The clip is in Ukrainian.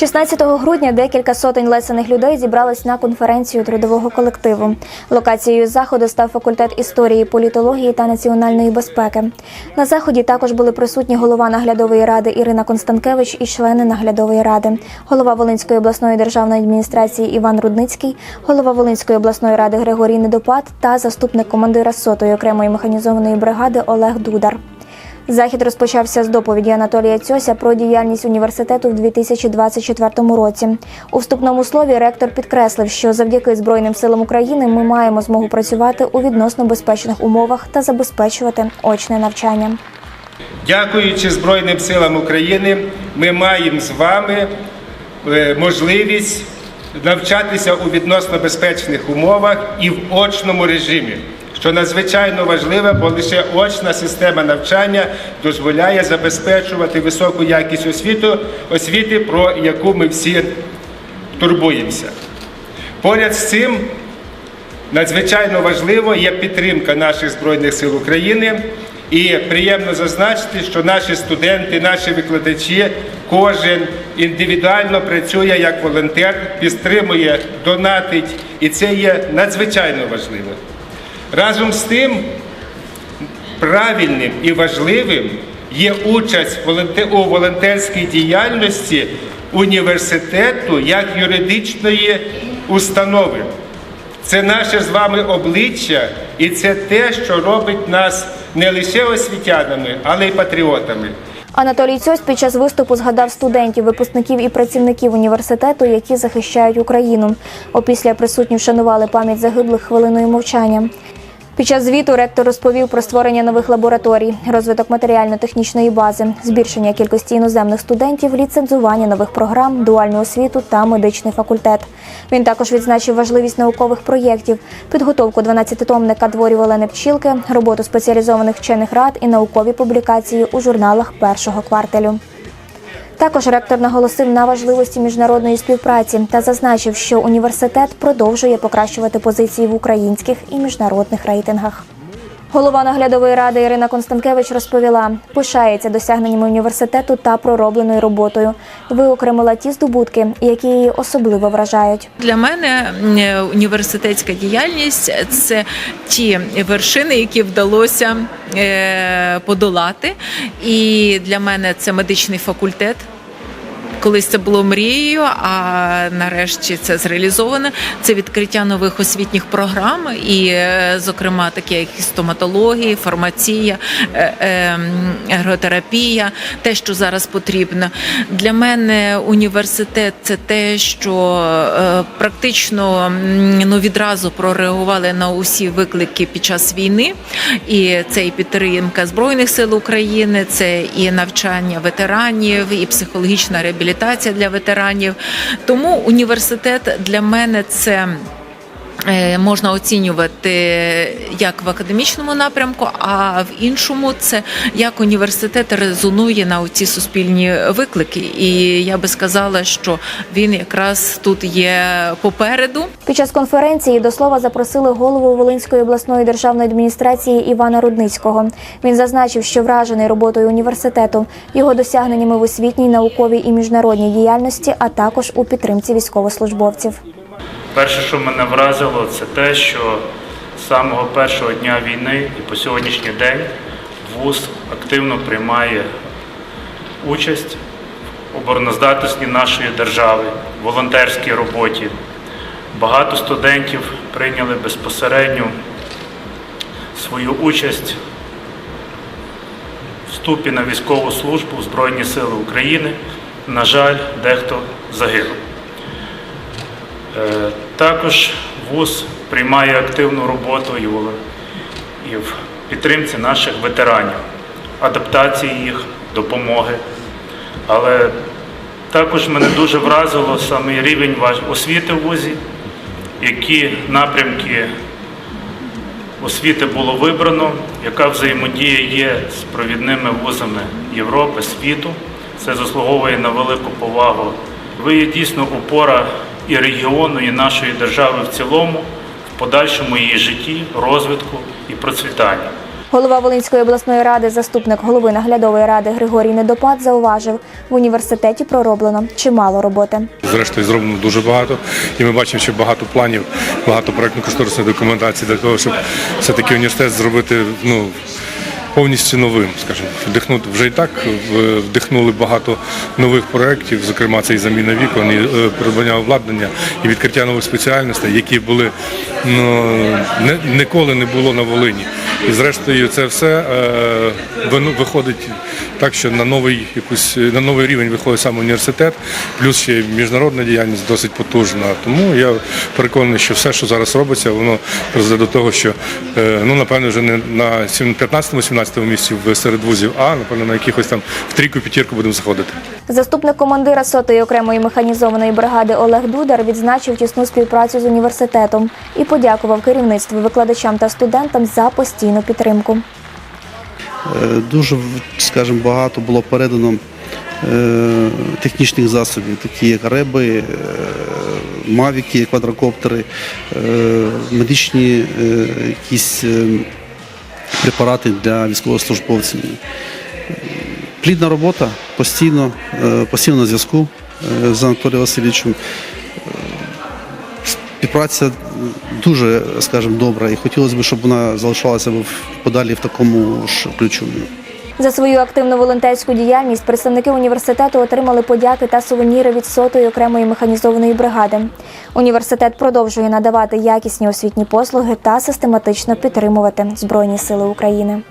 16 грудня декілька сотень лесених людей зібрались на конференцію трудового колективу. Локацією заходу став факультет історії, політології та національної безпеки. На заході також були присутні голова наглядової ради Ірина Констанкевич і члени наглядової ради, голова Волинської обласної державної адміністрації Іван Рудницький, голова Волинської обласної ради Григорій Недопад та заступник командира сотої окремої механізованої бригади Олег Дудар. Захід розпочався з доповіді Анатолія Цьося про діяльність університету в 2024 році. У вступному слові ректор підкреслив, що завдяки Збройним силам України ми маємо змогу працювати у відносно безпечних умовах та забезпечувати очне навчання. Дякуючи Збройним силам України, ми маємо з вами е, можливість навчатися у відносно безпечних умовах і в очному режимі, що надзвичайно важливо, бо лише очна система навчання дозволяє забезпечувати високу якість освіту, освіти, про яку ми всі турбуємося. Поряд з цим Надзвичайно важливо є підтримка наших Збройних сил України. І приємно зазначити, що наші студенти, наші викладачі, кожен індивідуально працює як волонтер, підтримує, донатить, і це є надзвичайно важливо. Разом з тим, правильним і важливим є участь у волонтерській діяльності університету як юридичної установи. Це наше з вами обличчя, і це те, що робить нас не лише освітянами, але й патріотами. Анатолій Цьось під час виступу згадав студентів, випускників і працівників університету, які захищають Україну. Опісля присутні вшанували пам'ять загиблих хвилиною мовчання. Під час звіту ректор розповів про створення нових лабораторій, розвиток матеріально-технічної бази, збільшення кількості іноземних студентів, ліцензування нових програм, дуальну освіту та медичний факультет. Він також відзначив важливість наукових проєктів, підготовку 12-томника творів Олени Пчілки, роботу спеціалізованих вчених рад і наукові публікації у журналах першого кварталю. Також ректор наголосив на важливості міжнародної співпраці та зазначив, що університет продовжує покращувати позиції в українських і міжнародних рейтингах. Голова наглядової ради Ірина Констанкевич розповіла, пишається досягненнями університету та проробленою роботою. Виокремила ті здобутки, які її особливо вражають. Для мене університетська діяльність це ті вершини, які вдалося е, подолати. І для мене це медичний факультет. Колись це було мрією, а нарешті це зреалізовано. Це відкриття нових освітніх програм, і, е, зокрема, такі як стоматологія, фармація, е, е, ерготерапія, те, що зараз потрібно. Для мене університет це те, що е, практично ну, відразу прореагували на усі виклики під час війни. І це і підтримка Збройних сил України, це і навчання ветеранів, і психологічна реабілітація для ветеранів. Тому університет для мене це. Е, Можна оцінювати як в академічному напрямку, а в іншому це як університет резонує на ці суспільні виклики. І я би сказала, що він якраз тут є попереду. Під час конференції до слова запросили голову Волинської обласної державної адміністрації Івана Рудницького. Він зазначив, що вражений роботою університету, його досягненнями в освітній, науковій і міжнародній діяльності, а також у підтримці військовослужбовців. Перше, що мене вразило, це те, що з самого першого дня війни і по сьогоднішній день ВУЗ активно приймає участь в обороноздатності нашої держави, волонтерській роботі. Багато студентів прийняли безпосередньо свою участь в вступі на військову службу в Збройні Сили України. На жаль, дехто загинув. Е, Також ВУЗ приймає активну роботу і в- підтримці наших ветеранів, адаптації їх, допомоги. Але також мене дуже вразило саме рівень освіти в ВУЗі, які напрямки освіти було вибрано, яка взаємодія є з провідними вузами Європи, світу. Це заслуговує на велику повагу. Ви є дійсно опора і регіону, і нашої держави в цілому, в подальшому її житті, розвитку і процвітанні. Голова Волинської обласної ради, заступник голови наглядової ради Григорій Недопад зауважив, в університеті пророблено чимало роботи. Зрештою, зроблено дуже багато, і ми бачимо, що багато планів, багато проєктно-кошторисної документації для того, щоб все-таки університет зробити ну, повністю новим, скажімо, вдихнути вже і так вдихнули багато нових проєктів, зокрема це і заміна вікон, і е, придбання обладнання, і відкриття нових спеціальностей, які були ну, ніколи не було на Волині. І зрештою, це все е, виходить так, що на новий якусь на новий рівень виходить саме університет, плюс ще міжнародна діяльність досить потужна. Тому я переконаний, що все, що зараз робиться, воно призведе до того, що е, ну напевно вже не на 15-17 місці серед вузів, а напевно на якихось там в трійку п'ятірку будемо заходити. Заступник командира сотої окремої механізованої бригади Олег Дудар відзначив тісну співпрацю з університетом і подякував керівництву, викладачам та студентам за постійну підтримку. Е, Дуже, скажімо, багато було передано е, технічних засобів, такі як реби, е, мавіки, квадрокоптери, медичні якісь препарати для військовослужбовців. Плідна робота постійно, е, постійно на зв'язку е, з Анатолієм Васильовичем. Співпраця дуже, скажімо, добра, і хотілося б, щоб вона залишалася подалі в такому ж ключу. За свою активну волонтерську діяльність представники університету отримали подяки та сувеніри від сотої окремої механізованої бригади. Університет продовжує надавати якісні освітні послуги та систематично підтримувати Збройні Сили України.